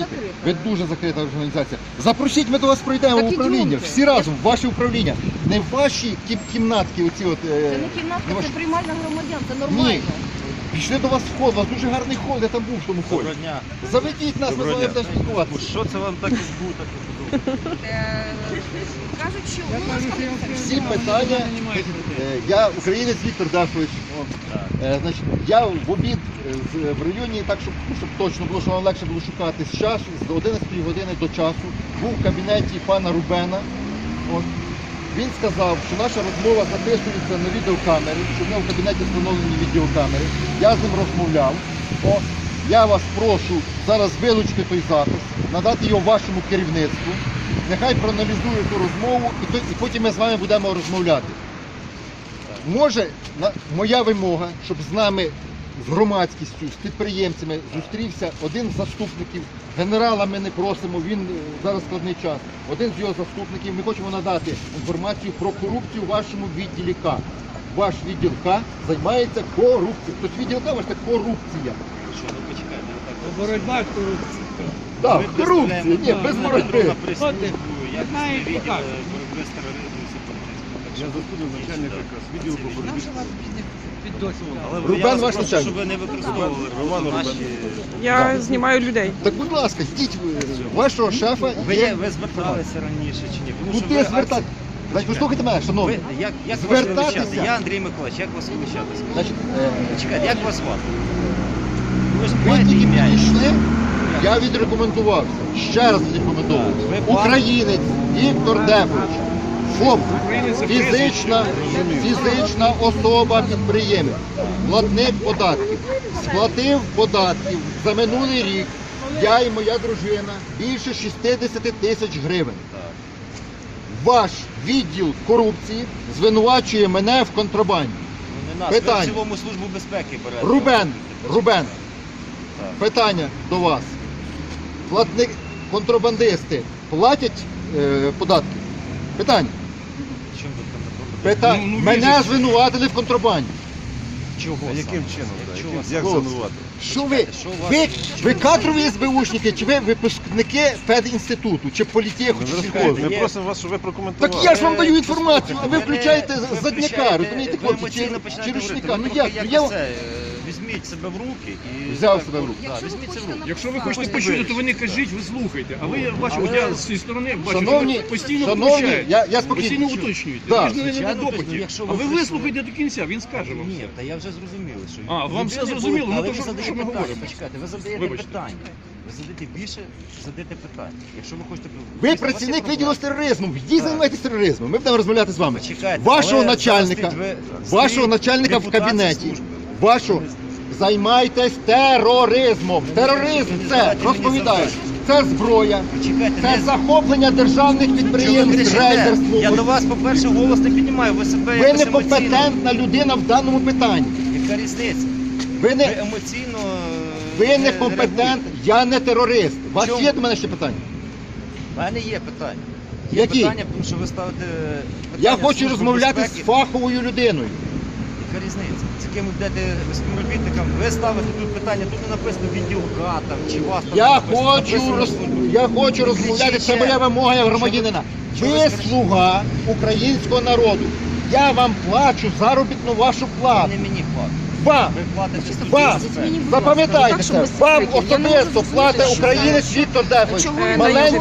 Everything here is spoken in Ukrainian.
розумієте? Ви дуже закрита організація. Запросіть, ми до вас пройдемо в управління. Всі разом, в ваше управління. Не в ваші кім- кімнатки, оці от. е, Це не кімнатка, це приймальна громадян, це нормально. Пішли до вас в хол, у вас дуже гарний хол, я там був в тому холі. Доброго дня. Заведіть нас, ми з Доброго вами дня. будемо спілкуватися. Що це вам так і збута? Е, Кажуть, що Всі питання, е, я українець Віктор Дашович. О, Значить, я в обід е, в районі, так щоб, щоб точно було, щоб вам легше було шукати, з часу, з 11 години до часу, був в кабінеті пана Рубена. От. Він сказав, що наша розмова записується на відеокамери, що в нього в кабінеті встановлені відеокамери. Я з ним розмовляв. О, я вас прошу зараз вилучити той запис, надати його вашому керівництву. Нехай проаналізує ту розмову і, то- і потім ми з вами будемо розмовляти. Може, моя вимога, щоб з нами, з громадськістю, з підприємцями зустрівся один з заступників. Генерала ми не просимо, він е, зараз складний час. Один з його заступників. Ми хочемо надати інформацію про корупцію в вашому відділі К. Ваш відділ К займається корупцією. Тобто відділ К ваш це корупція. Що, ну почекайте, так. Боротьба з корупцією. Так, корупція, ні, без боротьби. прес-службу, знаєте, як. боротьби з тероризмом і сепаратизмом. Так що Я заступник начальника якраз відділу по боротьбі. Але Рубен я вас ваш прошу, начальник. щоб ви не використовували Роман наші... Я знімаю людей. Так, будь ласка, йдіть ви, вашого шефа. Ви, є- ви зверталися раніше чи ні? Тому що Куди ви звертати? Значить, послухайте мене, шановні. Ви, як, як вас Звертатися? величати? Я Андрій Миколаївич, як вас величати? скажіть? Значить, е, Чекайте, як вас звати? Ви ж ви маєте тільки ім'я? підійшли, я відрекомендувався. Ще раз відрекомендовую. Ви пан- Українець Віктор Дефович. ФОП. Фізична, фізична особа підприємець. Платник податків. Сплатив податків за минулий рік. Я і моя дружина більше 60 тисяч гривень. Ваш відділ корупції звинувачує мене в контрабанді. Питання. в цілому службу безпеки берете. Рубен, Рубен, питання до вас. Платник, контрабандисти платять е, податки? Питання. Чому ви там Питання. Ну, ну, Мене візьміть. звинуватили в контрабанді. Чого А яким саме? чином? да? Яким- Як Хлопці. занувати? Що ви? Ви, ви кадрові СБУшники, чи ви випускники педінституту, чи політеху, чи Ми? Є. просимо вас, щоб ви прокоментували. Так я ж вам даю інформацію, а ви включаєте задняка, розумієте, хлопці, чи, чи рушника. Ну Ви як? трохи Я, е, Візьміть себе в руки і... Взяв так, себе в руки. да, Якщо ви візьміть себе в хочете руки. Якщо ви хочете почути, то ви не кажіть, ви слухайте. А ви бачу, от я з цієї сторони бачу, що Шановні, ви постійно шановні, я, я спокійно. Постійно уточнюєте. Да. Ви ж не на Звичайно, допиті. А ви прийшли- вислухайте до кінця, він скаже вам. Ні, та я вже зрозумів, що... А, вам все зрозуміло? Ну, то ви що- ми питання. говоримо? Почекайте, ви задаєте Вибачте. питання. Ви задаєте більше, задаєте питання. Якщо ви хочете... Ви працівник відділу з тероризму. Йдіть займайтесь тероризмом. Ми будемо розмовляти з вами. Почекайте, Вашого але начальника, стоїть ви- вашого начальника в кабінеті. служби. Вашого. Займайтесь тероризмом. Тероризм це розповідаю. Це зброя, це захоплення державних підприємств, рейдерство. Я до вас, по-перше, голос не піднімаю, ви себе Ви емоційно... некомпетентна людина в даному питанні. Яка різниця? Ви Ви не емоційно... е, ви не не компетент, я не терорист. У вас Чому? є до мене ще питання? У мене є питання. Є Які? питання, тому що ви ставите... Я хочу розмовляти безпеки. з фаховою людиною. Яка різниця? З яким ви будете співробітником? Ви ставите тут питання, тут не написано відділ К там, чи вас там Я написано, хочу написано роз... я хочу розмовляти, це моя вимога як громадянина. Ви слуга українського народу. Я вам плачу заробітну вашу плату. не мені платите. Вам, Ви платите чисто вам, запам'ятайте це, вам особисто платить що українець Віктор Дефович. Маленький